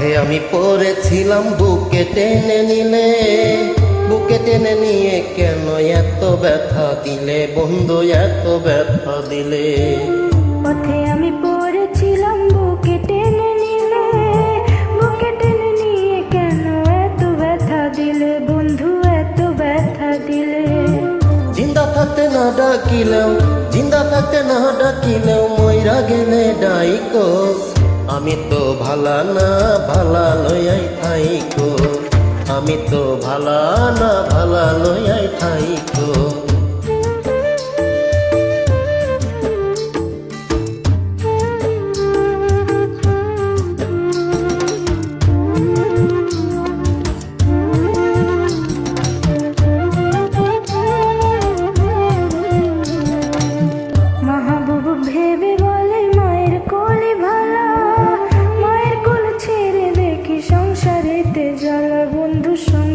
পথে আমি পড়েছিলাম বুকে টেনে নিলে। বুকে টেনে নিয়ে কেন এত ব্যথা দিলে? বন্ধু এত ব্যথা দিলে। পথে আমি পড়েছিলাম বুকে টেনে নিলে। বুকে টেনে নিয়ে কেন এত ব্যথা দিলে? বন্ধু এত ব্যথা দিলে। জিন্দা থাকতে না ডাকিলেও জিন্দা থাকতে না ডাকিলেও ময়রা গেলে ডাইকো। আমি তো ভালা না ভালা লয়াই থাইকো। আমি তো ভালা না ভালা লয়াই থাইকো।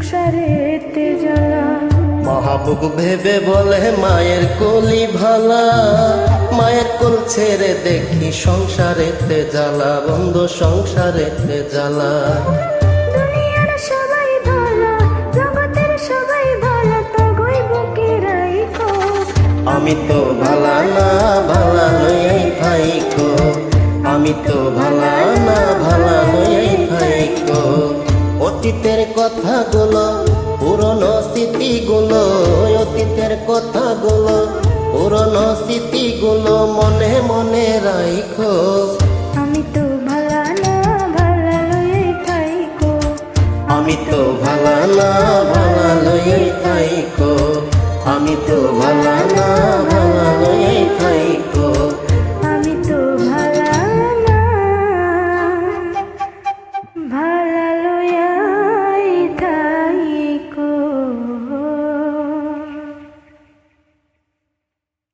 সংসারেতে জ্বালা মহাবুক ভেবে বলে মায়ের কলি ভালা। মায়ের কোল ছেড়ে দেখি সংসারেতে জ্বালা বন্ধু সংসারেতে জ্বালা। আমি তো ভালা না ভালা লইয়াই থাইকো আমি তো ভালা অতীতের কথাগুলো পুরনো স্মৃতিগুলো অতীতের কথাগুলো পুরনো স্মৃতিগুলো মনে মনে রাইখো। আমি তো ভালা না ভালা লয়ে থাইকো। আমি তো ভালা না ভালা লইয়াই থাইকো। আমি তো ভালা না ভালা লইয়াই থাইকো।